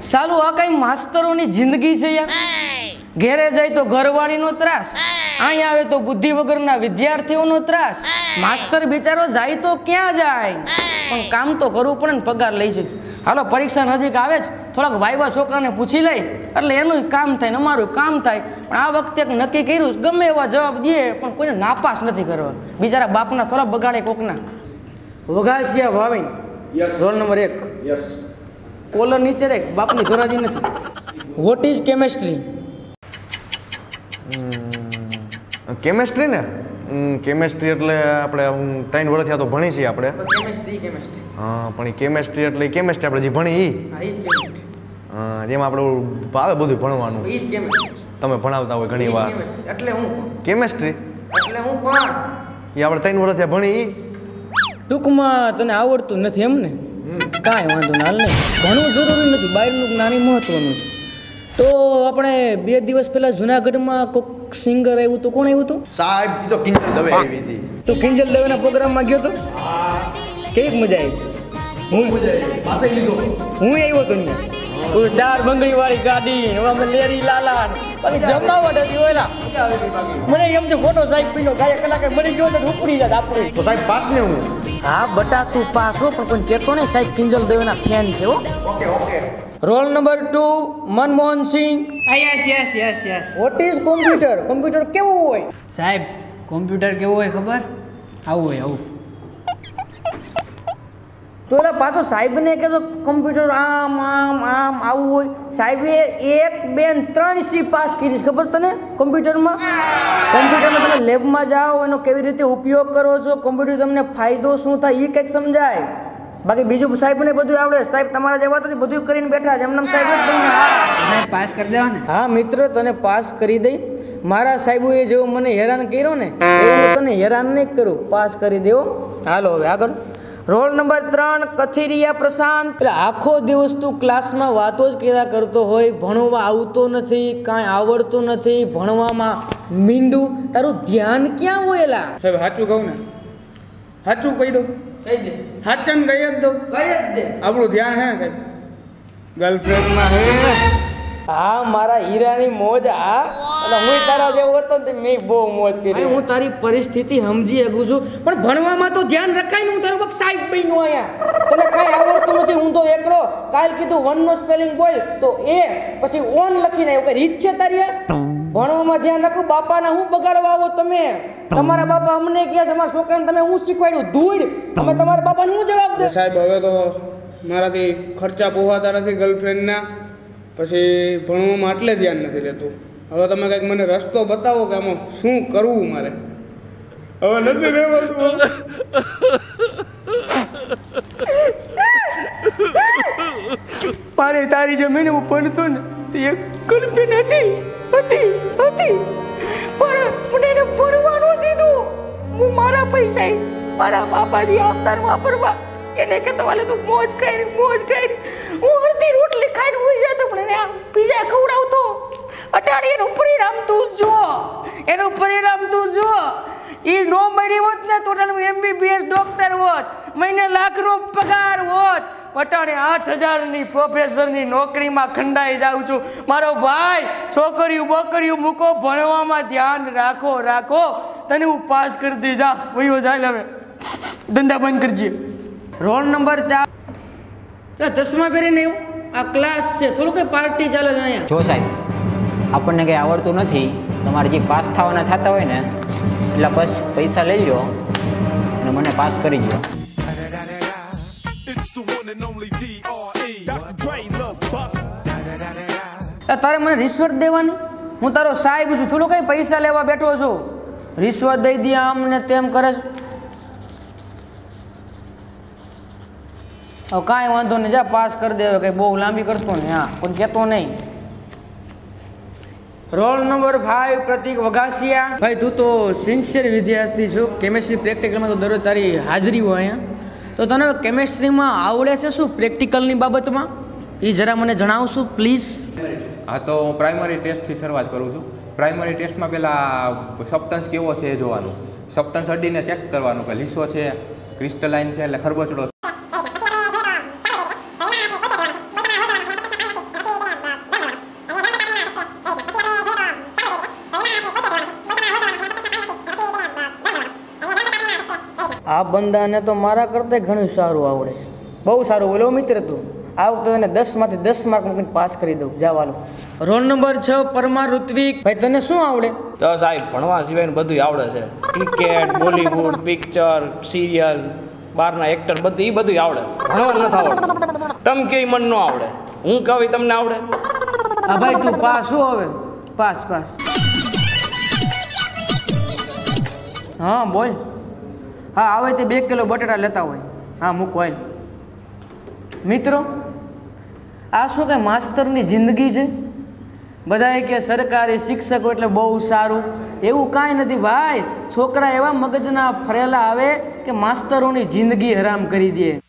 સાલું આ કઈ માસ્તરોની જિંદગી છે યાર? ઘેરે જાય તો ઘરવાળીનો ત્રાસ અહીં આવે તો બુદ્ધિ વગરના વિદ્યાર્થીઓનો ત્રાસ. માસ્તર બિચારો જાય તો ક્યાં જાય? પણ કામ તો કરવું પડે ને પગાર લઈ છે હાલો પરીક્ષા નજીક આવે જ. થોડાક વાયવા છોકરાને પૂછી લઈ. એટલે એનું કામ થાય ને અમારું કામ થાય. પણ આ વખતે એક નક્કી કર્યું ગમે એવા જવાબ દે પણ કોઈને નાપાસ નથી કરવા બિચારા બાપના થોડા બગાડે કોકના. Vaghasiya Bhavin yes roll number એક. યસ કોલર નીચે રાખ બાપની ધોરાજી નથી. વોટ ઇઝ કેમેસ્ટ્રી કેમેસ્ટ્રી ને? કેમેસ્ટ્રી એટલે આપણે હું ત્રણ વર્ષ થયા તો ભણી છીએ આપણે. કેમેસ્ટ્રી કેમેસ્ટ્રી હા પણ એ કેમેસ્ટ્રી એટલે કેમેસ્ટ્રી આપણે જે ભણી એ જેમાં આપણે ભાવે બધું ભણવાનું. ઈ જ કેમેસ્ટ્રી તમે ભણાવતા હોય ઘણી વાર. એટલે હું. કેમેસ્ટ્રી એટલે હું પણ. એ આપણે ત્રણ વર્ષ થયા ભણી ટૂંકમાં તને આવડતું નથી એમ ને? કાંઈ વાંધો ના હાલ નહીં ભણવું જરૂરી નથી બહારનું જ્ઞાન ઈ મહત્વનું છે. તો આપણે બે દિવસ પહેલા જુનાગઢમાં કોઈક સિંગર આવ્યું તો કોણ આવ્યું હતું? સાહેબ તો કિંજલ દવે આવી હતી. તો કિંજલ દવેના પ્રોગ્રામમાં ગયો તો? કેવી મજા આવી? હું પાસે લીધો. હું આવ્યો તો ચાર બંગડી વાળી ગાડી હવે અમે લેરી લાલા ને. પછી જમાવટ હતી ઓલા મને એમ છે ખોટો સાહેબ પીનો. ગાય કલાકે મળી ગયો તો ઉપડી જાત આપણે. તો સાહેબ પાસ ને હું? હા બટા તું પાસ હો પણ કોઈ કહેતો નહીં સાહેબ કિંજલ દેવના ફેન છે હો. Okay okay. Roll number two Manmohan Singh. Yes yes yes yes what is computer computer કેવું હોય? સાહેબ કોમ્પ્યુટર કેવું હોય ખબર? આવું હોય આવું. તો એટલે પાછો સાહેબને કહેજો કોમ્પ્યુટર આમ આમ આમ આવું હોય. સાહેબે એક બે ત્રણ સી પાસ કરી ખબર તને કોમ્પ્યુટરમાં કોમ્પ્યુટરમાં તમે લેબમાં જાઓ એનો કેવી રીતે ઉપયોગ કરો છો? કોમ્પ્યુટર તમને ફાયદો શું થાય એ કંઈક સમજાય. બાકી બીજું સાહેબને બધું આવડે. સાહેબ તમારા જેવા નથી બધું કરીને બેઠા છે. એમને સાહેબ જ હા પાસ કરી દેવા ને હા મિત્ર તને પાસ કરી દઈ. મારા સાહેબોએ જેવો મને હેરાન કર્યો ને એવું તને હેરાન નહીં કરું. પાસ કરી દેવો હાલો હવે આગળ. રોલ નંબર ત્રણ કથિરિયા પ્રશાંત. એટલે આખો દિવસ તું ક્લાસમાં વાતો જ કર્યા કરતો હોય ભણવા આવતો નથી કાંઈ આવડતું નથી ભણવામાં મીંડું. તારું ધ્યાન ક્યાં હોય એલા સાહેબ સાચું કહું ને. સાચું કહી દઉં. કહી દે. સાચન કહી જ દઉં. કહી જ દે. આપણું ધ્યાન હે ને સાહેબ? ગર્લફ્રેન્ડમાં હે હા મારા હીરાની મોજ આ એટલે હું તારા જેવો હતો ને મેં બહુ મોજ કરી. હું તારી પરિસ્થિતિ સમજી શકું છું પણ ભણવામાં તો ધ્યાન રખાય ને હું તારો બાપ સાહેબ બન્યો અહીંયા. તને કાંઈ આવડતું નથી હું તો એકલો. કાલ કીધું વન નો સ્પેલિંગ બોલ તો એ પછી ઓન લખીને આવ્યો. કે રીત છે તારી ભણવામાં ધ્યાન રાખો બાપાના હું બગાડવા આવો તમે? તમારા બાપા અમને કહે છે અમારા છોકરાને તમે હું શીખવાડ્યું? ધૂળ. તમે તમારા બાપાને હું જવાબ દે સાહેબ હવે તો મારાથી ખર્ચા પોહાતા નથી ગર્લફ્રેન્ડના પછી ભણવામાં એટલે ધ્યાન નથી રહેતું. હવે તમે કંઈક મને રસ્તો બતાવો કે આમાં શું કરવું મારે? હવે નથી રહેવાનું. મારે તારી જમીન હું ભણતો ને તે એક ગર્લફ્રેન્ડ હતી હતી હતી. પણ મને એને ભણવાનું દીધું. હું મારા પૈસા મારા બાપાજી આવતાર કે કહેતો, વાલે તું મોજ કર મોજ કર. હું અડધી રોટલી ખાઈને હોઈ જતો, પણ એને પીઝા ખવડાવતો. અટાણી એનું પરિણામ તું જો, એનું પરિણામ તું જો. એ નો મળી હોત ને તો એમબીબીએસ ડોક્ટર હોત, મહિને લાખનો પગાર હોત. પટાણે આઠ હજારની પ્રોફેસરની નોકરીમાં ખંડાઈ જાઉં છું. મારો ભાઈ છોકરીયું બોકરીયું મૂકો, ભણવામાં ધ્યાન રાખો રાખો. તને હું પાસ કરી દઈ જા, વયો જાય હવે. ધંધા બંધ કરજે રોલ નંબર ચાર. ચશ્મા પહેરીને એવું આ ક્લાસ છે. થોડું કઈ પાર્ટી ચાલે છે અહીંયા. જો સાહેબ આપણને કંઈ આવડતું નથી. તમારે જે પાસ થવાના થતા હોય ને એટલા બસ પૈસા લઈ લો અને મને પાસ કરી દો તારે મને રિશ્વત દેવાની? હું તારો સાહેબ છું. થોડું કઈ પૈસા લેવા બેઠો છું. રિશ્વત દઈ દે આમ ને તેમ કરે છે. હવે કાંઈ વાંધો નહીં જા પાસ કરી દેવે કંઈ બહુ લાંબી કરતો ને હા કોઈ કહેતો નહીં. Roll number five Pratik Vaghasiya. ભાઈ તું તો સિન્સિયર વિદ્યાર્થી છું કેમેસ્ટ્રી પ્રેક્ટિકલમાં તો દરરોજ તારી હાજરી હોય અહીંયા તો તને કેમેસ્ટ્રીમાં આવડે છે શું પ્રેક્ટિકલની બાબતમાં? એ જરા મને જણાવશું પ્લીઝ હા તો હું પ્રાઇમરી ટેસ્ટથી શરૂઆત કરું છું. પ્રાઇમરી ટેસ્ટમાં પહેલાં સબટન્સ કેવો છે એ જોવાનું. સબટન્સ અડીને ચેક કરવાનું કે લીસો છે ક્રિસ્ટલાઇન છે એટલે ખરબચડો આ બંદાને તો મારા કરતાં ઘણું સારું આવડે છે. બહુ સારું બોલો મિત્ર તું. આ વખતે તને દસમાંથી દસ માર્ક મૂકીને પાસ કરી દઉં. જવાનું રોલ નંબર છ પરમાર ઋત્વિક. ભાઈ તને શું આવડે? તો સાહેબ ભણવા સિવાયનું બધું આવડે છે. ક્રિકેટ બોલીવુડ પિક્ચર સિરિયલ બહારના એક્ટર બધું એ બધું આવડે. ભણવા નથી આવડતું. તમ કે મન ન આવડે. હું કહું તમને આવડે? હા ભાઈ તું પાસ શું હવે. Pass pass. હા બોલ. હા, આવે તે બે કિલો બટાટા લેતા હોય. હા, મૂકો, હાલ. મિત્રો, આ શું કે માસ્તરની જિંદગી છે? બધાએ કે સરકારી શિક્ષકો એટલે બહુ સારું. એવું કાંઈ નથી, ભાઈ. છોકરા એવા મગજના ફરેલા આવે કે માસ્તરોની જિંદગી હરામ કરી દે.